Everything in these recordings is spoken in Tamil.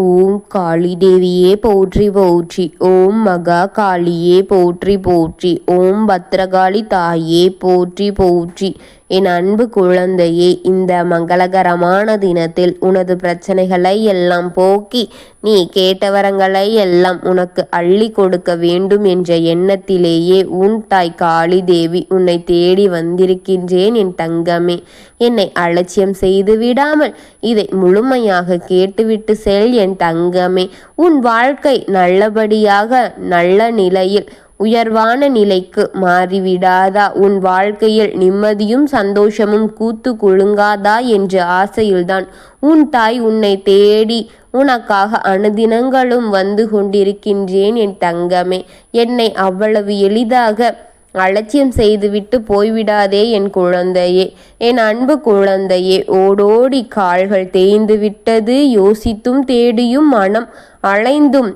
ஓம் காளி தேவியே போற்றி போற்றி ஓம் மகா காளியே போற்றி போற்றி ஓம் பத்ரகாளி தாயே போற்றி போற்றி. என் அன்பு குழந்தையே இந்த மங்களகரமான தினத்தில் உனது பிரச்சனைகளை எல்லாம் போக்கி நீ கேட்ட வரங்களை எல்லாம் உனக்கு அள்ளி கொடுக்க வேண்டும் என்ற எண்ணத்திலேயே உன் தாய் காளி தேவி உன்னை தேடி வந்திருக்கின்றேன் என் தங்கமே. என்னை அலட்சியம் செய்து விடாமல் இதை முழுமையாக கேட்டுவிட்டு செல் என் தங்கமே. உன் வாழ்க்கை நல்லபடியாக நல்ல நிலையில் உயர்வான நிலைக்கு மாறிவிடாதா? உன் வாழ்க்கையில் நிம்மதியும் சந்தோஷமும் கூத்து குழுங்காதா என்ற ஆசையில்தான். உன் தாய் உன்னை தேடி உனக்காக அனுதினங்களும் வந்து கொண்டிருக்கின்றேன் என் தங்கமே. என்னை அவ்வளவு எளிதாக அலட்சியம் செய்துவிட்டு போய்விடாதே என் குழந்தையே. என் அன்பு குழந்தையே ஓடோடி கால்கள் தேய்ந்து விட்டது யோசித்தும் தேடியும் மனம் அலைந்தும்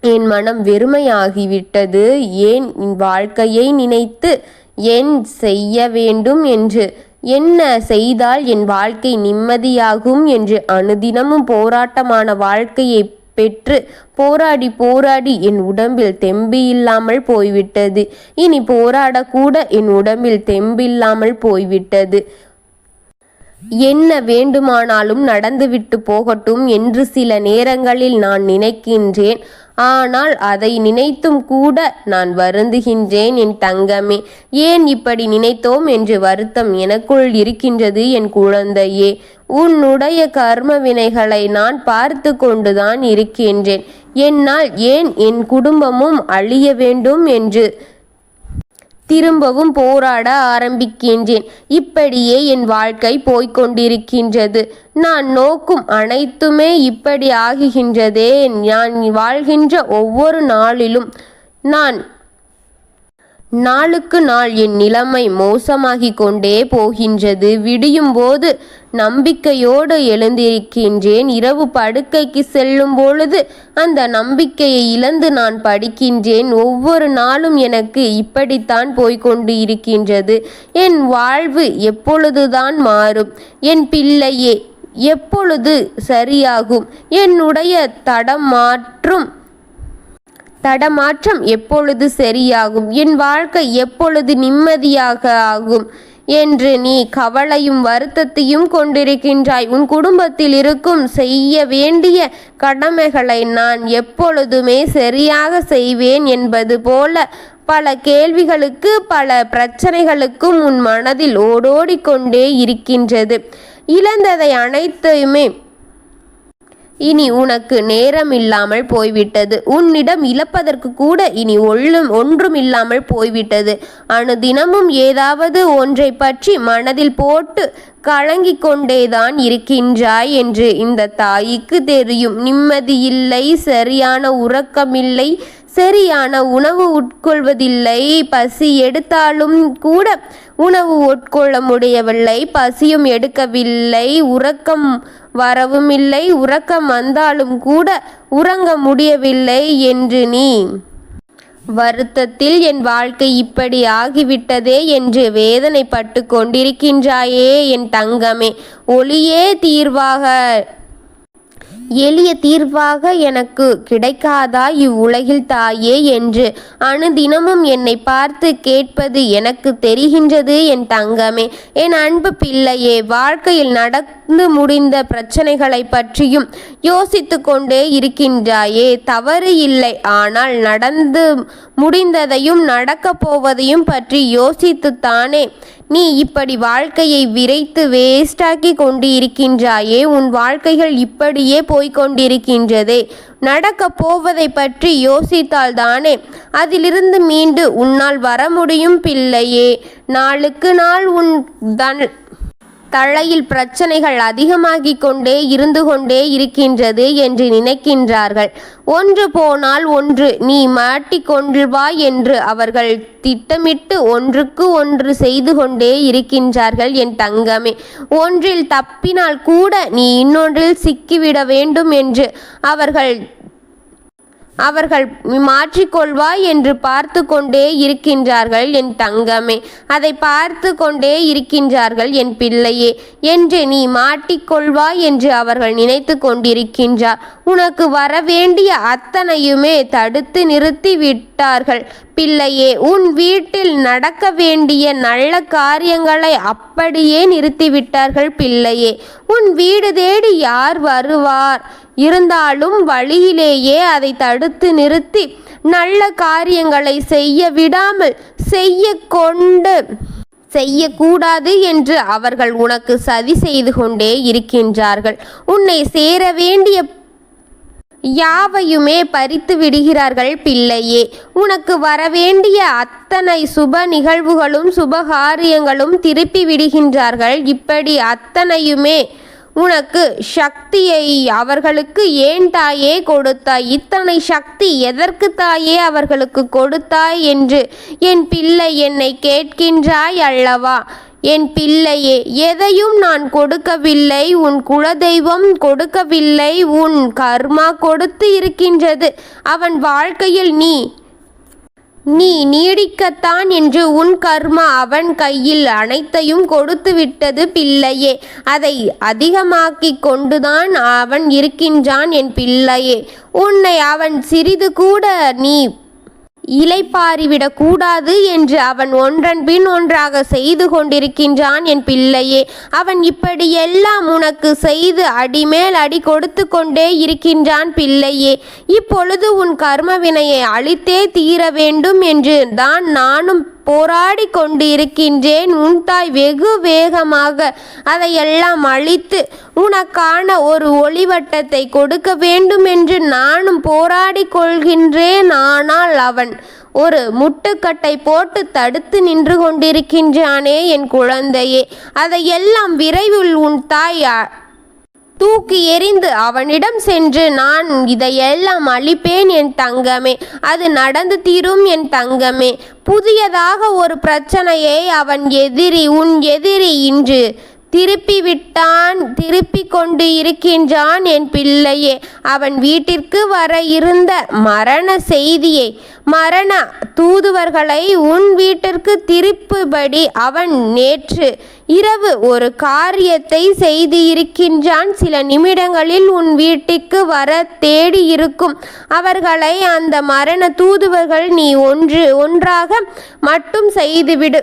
என் மனம் வெறுமையாகிவிட்டது. ஏன் என் வாழ்க்கையை நினைத்து என் செய்ய வேண்டும் என்று? என்ன செய்தால் என் வாழ்க்கை நிம்மதியாகும் என்று? அனுதினமும் போராட்டமான வாழ்க்கையை பெற்று போராடி போராடி என் உடம்பில் தெம்பு இல்லாமல் போய்விட்டது. இனி போராடக்கூட என் உடம்பில் தெம்பில்லாமல் போய்விட்டது. என்ன வேண்டுமானாலும் நடந்துவிட்டு போகட்டும் என்று சில நேரங்களில் நான் நினைக்கின்றேன். ஆனால் அதை நினைத்தும் கூட நான் வருந்துகின்றேன் என் தங்கமே. ஏன் இப்படி நினைத்தோம் என்று வருத்தம் எனக்குள் இருக்கின்றது என் குழந்தையே. உன்னுடைய கர்ம வினைகளை நான் பார்த்து கொண்டுதான் இருக்கின்றேன். என்னால் ஏன் என் குடும்பமும் அழிய வேண்டும் என்று திரும்பவும் போராட ஆரம்பிக்கின்றேன். இப்படியே என் வாழ்க்கை போய்கொண்டிருக்கின்றது நான் நோக்கும் அனைத்துமே இப்படி ஆகுகின்றதே. நான் வாழ்கின்ற ஒவ்வொரு நாளிலும் நான் நாளுக்கு நாள் என் நிலைமை மோசமாகிக் கொண்டே போகின்றது. விடியும் போது நம்பிக்கையோடு எழுந்திருக்கின்றேன். இரவு படுக்கைக்கு செல்லும் பொழுது அந்த நம்பிக்கையை இழந்து நான் படிக்கின்றேன். ஒவ்வொரு நாளும் எனக்கு இப்படித்தான் போய்கொண்டு இருக்கின்றது என் வாழ்வு எப்பொழுதுதான் மாறும். என் பிள்ளையே எப்பொழுது சரியாகும்? என்னுடைய தடம் மாற்றும் தடமாற்றம் எப்பொழுது சரியாகும்? என் வாழ்க்கை எப்பொழுது நிம்மதியாக ஆகும்? என்று நீ கவலையும் வருத்தத்தையும் கொண்டிருக்கின்றாய். உன் குடும்பத்தில் இருக்கும் செய்ய வேண்டிய கடமைகளை நான் எப்பொழுதுமே சரியாக செய்வேன் என்பது போல பல கேள்விகளுக்கு பல பிரச்சனைகளுக்கும் உன் மனதில் ஓடோடிக்கொண்டே இருக்கின்றது. இழந்ததை அனைத்தையுமே இனி உனக்கு நேரம் இல்லாமல் போய்விட்டது. உன்னிடம் இழப்பதற்கு கூட இனி ஒள்ளும் ஒன்றும் இல்லாமல் போய்விட்டது. அனுதினமும் ஏதாவது ஒன்றை பற்றி மனதில் போட்டு கலங்கிக் கொண்டேதான் இருக்கின்றாய் என்று இந்த தாய்க்கு தெரியும். நிம்மதியில்லை சரியான உறக்கமில்லை சரியான உணவு உட்கொள்வதில்லை. பசி எடுத்தாலும் கூட உணவு உட்கொள்ள முடியவில்லை. பசியும் எடுக்கவில்லை. உறக்கம் வரவும் இல்லை. உறக்கம் வந்தாலும் கூட உறங்க முடியவில்லை என்று நீ. வருத்தத்தில் என் வாழ்க்கை இப்படி ஆகிவிட்டதே என்று வேதனைப்பட்டு கொண்டிருக்கின்றாயே என் தங்கமே. ஒளியே தீர்வாக எளிய தீர்வாக எனக்கு கிடைக்காதா இவ்வுலகில் தாயே என்று அணுதினமும் என்னை பார்த்து கேட்பது எனக்கு தெரிகின்றது என் தங்கமே. என் அன்பு பிள்ளையே வாழ்க்கையில் நடந்து முடிந்த பிரச்சனைகளை பற்றியும் யோசித்து கொண்டே இருக்கின்றாயே. தவறு இல்லை ஆனால் நடந்து முடிந்ததையும் நடக்கப் போவதையும் பற்றி யோசித்துத்தானே நீ இப்படி வாழ்க்கையை விரைத்து வேஸ்டாக்கி கொண்டு இருக்கின்றாயே உன் வாழ்க்கைகள் இப்படியே போய்கொண்டிருக்கின்றதே நடக்கப் போவதை பற்றி யோசித்தால்தானே அதிலிருந்து மீண்டு உன்னால் வர முடியும் பிள்ளையே. நாளுக்கு நாள் உன் தன் தலையில் பிரச்சனைகள் அதிகமாகி கொண்டே இருந்து கொண்டே இருக்கின்றது என்று நினைக்கின்றார்கள். ஒன்று போனால் ஒன்று நீ மாட்டிக்கொள்வாய் என்று அவர்கள் திட்டமிட்டு ஒன்றுக்கு ஒன்று செய்து கொண்டே இருக்கின்றார்கள் என் தங்கமே. ஒன்றில் தப்பினால் கூட நீ இன்னொன்றில் சிக்கிவிட வேண்டும் என்று அவர்கள் அவர்கள் மாற்றிக்கொள்வாய் என்று பார்த்து கொண்டே இருக்கின்றார்கள் என் தங்கமே. அதை பார்த்து கொண்டே இருக்கின்றார்கள் என் பிள்ளையே. என்று நீ மாட்டிக்கொள்வாய் என்று அவர்கள் நினைத்து கொண்டிருக்கின்றார். உனக்கு வரவேண்டிய அத்தனையுமே தடுத்து நிறுத்தி விட்டார்கள் பிள்ளையே உன் வீட்டில் நடக்க வேண்டிய நல்ல காரியங்களை அப்படியே நிறுத்திவிட்டார்கள் பிள்ளையே. உன் வீடு தேடி யார் வருவார்? இருந்தாலும் வழியிலேயே அதை தடுத்து நிறுத்தி நல்ல காரியங்களை செய்ய விடாமல் செய்ய கொண்டு செய்யக்கூடாது என்று அவர்கள் உனக்கு சதி செய்து கொண்டே இருக்கின்றார்கள். உன்னை சேர வேண்டிய யாவையுமே பறித்து விடுகிறார்கள் பிள்ளையே. உனக்கு வரவேண்டிய அத்தனை சுப நிகழ்வுகளும் சுபகாரியங்களும் திருப்பி விடுகின்றார்கள். இப்படி அத்தனையுமே உனக்கு சக்தியை அவர்களுக்கு ஏன் தாயே கொடுத்தாய் இத்தனை சக்தி எதற்கு தாயே அவர்களுக்கு கொடுத்தாய் என்று என் பிள்ளை என்னை கேட்கின்றாய் அல்லவா? என் பிள்ளையே எதையும் நான் கொடுக்கவில்லை உன் குலதெய்வம் கொடுக்கவில்லை உன் கர்மா கொடுத்து இருக்கின்றது. அவன் வாழ்க்கையில் நீ நீ நீடிக்கத்தான் என்று உன் கர்மா அவன் கையில் அனைத்தையும் கொடுத்து விட்டது பிள்ளையே. அதை அதிகமாக்கி கொண்டுதான் அவன் இருக்கின்றான் என் பிள்ளையே. உன்னை அவன் சிறிது கூட நீ இலைப்பாரிவிடக்கூடாது என்று அவன் ஒன்றன் பின் ஒன்றாக செய்து கொண்டிருக்கின்றான் என் பிள்ளையே. அவன் இப்படியெல்லாம் உனக்கு செய்து அடிமேல் அடி கொடுத்து கொண்டே இருக்கின்றான் பிள்ளையே. இப்பொழுது உன் கர்மவினையை அழித்தே தீர வேண்டும் என்று தான் நானும் போராடி கொண்டு இருக்கின்றேன் உன் தாய் வெகு வேகமாக அதையெல்லாம் அழித்து உனக்கான ஒரு ஒளிவட்டத்தை கொடுக்க வேண்டும் என்று நானும் போராடி கொள்கின்றேன் ஆனால் அவன் ஒரு முட்டுக்கட்டை போட்டு தடுத்து நின்று கொண்டிருக்கின்றானே என் குழந்தையே. அதையெல்லாம் விரைவில் உன் தாய் தூக்கி எறிந்து அவனிடம் சென்று நான் இதையெல்லாம் அழிப்பேன் என் தங்கமே. அது நடந்து தீரும் என் தங்கமே. புதியதாக ஒரு பிரச்சனையை அவன் எதிரி உன் எதிரி இன்று திருப்பி விட்டான் திருப்பி கொண்டு இருக்கின்றான் என் பிள்ளையே. அவன் வீட்டிற்கு வர இருந்த மரண செய்தியை மரண தூதுவர்களை உன் வீட்டிற்கு திருப்புபடி அவன் நேற்று இரவு ஒரு காரியத்தை செய்து இருக்கின்றான் சில நிமிடங்களில் உன் வீட்டுக்கு வர தேடி இருக்கும். அவர்களை அந்த மரண தூதுவர்கள் நீ ஒன்று ஒன்றாக மட்டும் செய்துவிடு.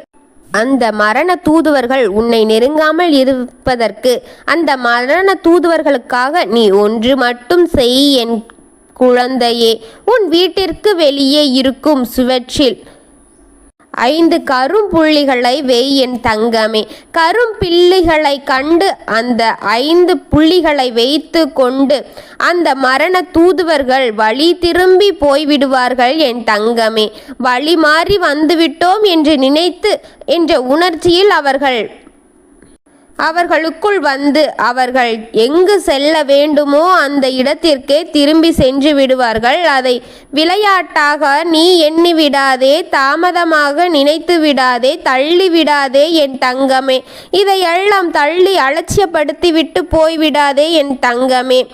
அந்த மரண தூதுவர்கள் உன்னை நெருங்காமல் இருப்பதற்கு அந்த மரண தூதுவர்களுக்காக நீ ஒன்று மட்டும் செய் என் குழந்தையே. உன் வீட்டிற்கு வெளியே இருக்கும் சுவற்றில் ஐந்து கரும் புள்ளிகளை வெய் என் தங்கமே. கரும் பிள்ளைகளை கண்டு அந்த ஐந்து புள்ளிகளை வைத்து கொண்டு அந்த மரண தூதுவர்கள் வழி திரும்பி போய்விடுவார்கள் என் தங்கமே. வழி மாறி வந்துவிட்டோம் என்று நினைத்து என்ற உணர்ச்சியில் அவர்கள் அவர்களுக்குள் வந்து அவர்கள் எங்கு செல்ல வேண்டுமோ அந்த இடத்திற்கே திரும்பி சென்று விடுவார்கள். அதை விளையாட்டாக நீ எண்ணி விடாதே தாமதமாக நினைத்து விடாதே தள்ளி விடாதே என் தங்கமே. இதையெல்லாம் தள்ளி அலட்சியப்படுத்தி விட்டு போய்விடாதே என் தங்கமே.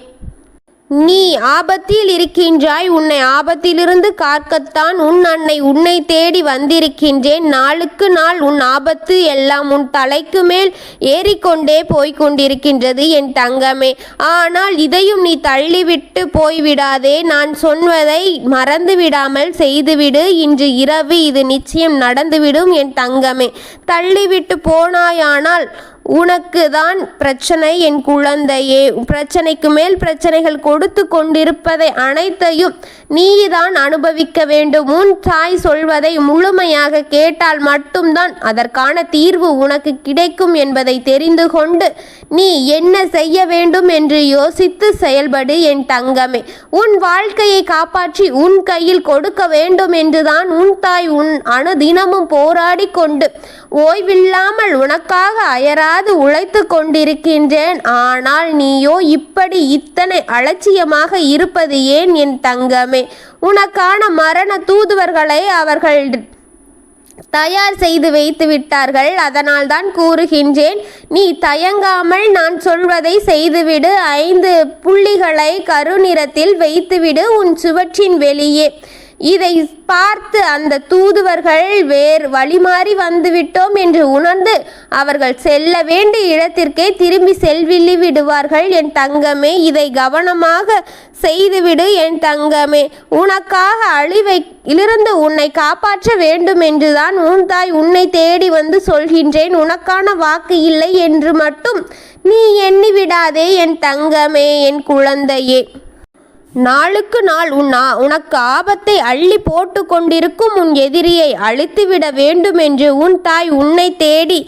நீ ஆபத்தில் இருக்கின்றாய் உன்னை ஆபத்திலிருந்து காக்கத்தான் உன் அன்னை உன்னை தேடி வந்திருக்கின்றேன். நாளுக்கு நாள் உன் ஆபத்து எல்லாம் உன் தலைக்கு மேல் ஏறிக்கொண்டே போய்க் கொண்டிருக்கின்றது என் தங்கமே. ஆனால் இதையும் நீ தள்ளிவிட்டு போய்விடாதே. நான் சொன்னதை மறந்து விடாமல் செய்துவிடு. இன்று இரவு இது நிச்சயம் நடந்துவிடும் என் தங்கமே. தள்ளிவிட்டு போனாயானால் உனக்கு தான் பிரச்சனை என் குழந்தையே. பிரச்சனைக்கு மேல் பிரச்சனைகள் கொடுத்து கொண்டிருப்பதை அனைத்தையும் நீதான் அனுபவிக்க வேண்டும். உன் தாய் சொல்வதை முழுமையாக கேட்டால் மட்டும்தான் அதற்கான தீர்வு உனக்கு கிடைக்கும் என்பதை தெரிந்து கொண்டு நீ என்ன செய்ய வேண்டும் என்று யோசித்து செயல்படு என் தங்கமே. உன் வாழ்க்கையை காப்பாற்றி உன் கையில் கொடுக்க வேண்டும் என்றுதான் உன் தாய் உன் அணுதினமும் போராடி கொண்டு ஓய்வில்லாமல் உனக்காக அயரா அயராது உழைத்து கொண்டிருக்கின்றேன். ஆனால் நீயோ இப்படி இத்தனை அலட்சியமாக இருப்பது ஏன் என் தங்கமே? உனக்கான மரண தூதுவர்களை அவர்கள் தயார் செய்து வைத்து விட்டார்கள். அதனால் தான் கூறுகின்றேன் நீ தயங்காமல் நான் சொல்வதை செய்துவிடு. ஐந்து புள்ளிகளை கருநிறத்தில் வைத்துவிடு உன் சுவற்றின் வெளியே. இதை பார்த்து அந்த தூதுவர்கள் வேறு வழிமாறி வந்துவிட்டோம் என்று உணர்ந்து அவர்கள் செல்ல வேண்டிய இடத்திற்கே திரும்பி செல்வில்லி விடுவார்கள். என் தங்கமே இதை கவனமாக செய்துவிடு. என் தங்கமே உனக்காக அழிவை இலிருந்து உன்னை காப்பாற்ற வேண்டும் என்றுதான் உன் தாய் உன்னை தேடி வந்து சொல்கின்றேன். உனக்கான வாக்கு இல்லை என்று மட்டும் நீ எண்ணி விடாதே என் தங்கமே என் குழந்தையே. நாளுக்கு நாள் உன் ஆ- உனக்கு ஆபத்தை அள்ளி போட்டு கொண்டிருக்கும் உன் எதிரியை அழித்துவிட வேண்டும் என்று உன் தாய் உன்னை தேடி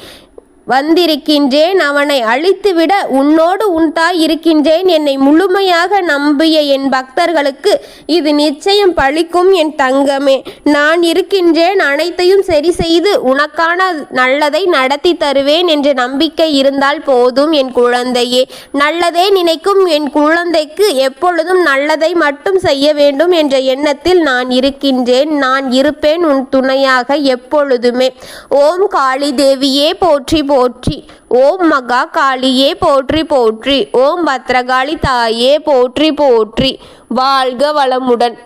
வந்திருக்கின்றேன் அவனை அழித்துவிட உன்னோடு உன் தாய் இருக்கின்றேன். என்னை முழுமையாக நம்பிய என் பக்தர்களுக்கு இது நிச்சயம் பழிக்கும் என் தங்கமே. நான் இருக்கின்றேன் அனைத்தையும் சரி செய்து உனக்கான நல்லதை நடத்தி தருவேன் என்ற நம்பிக்கை இருந்தால் போதும் என் குழந்தையே. நல்லதே நினைக்கும் என் குழந்தைக்கு எப்பொழுதும் நல்லதை மட்டும் செய்ய வேண்டும் என்ற எண்ணத்தில் நான் இருக்கின்றேன். நான் இருப்பேன் உன் துணையாக எப்பொழுதுமே. ஓம் காளி தேவியே போற்றி போற்றி. ஓம் மகா காளியே போற்றி போற்றி. ஓம் பத்ரகாளி தாயே போற்றி போற்றி. வாழ்க வளமுடன்.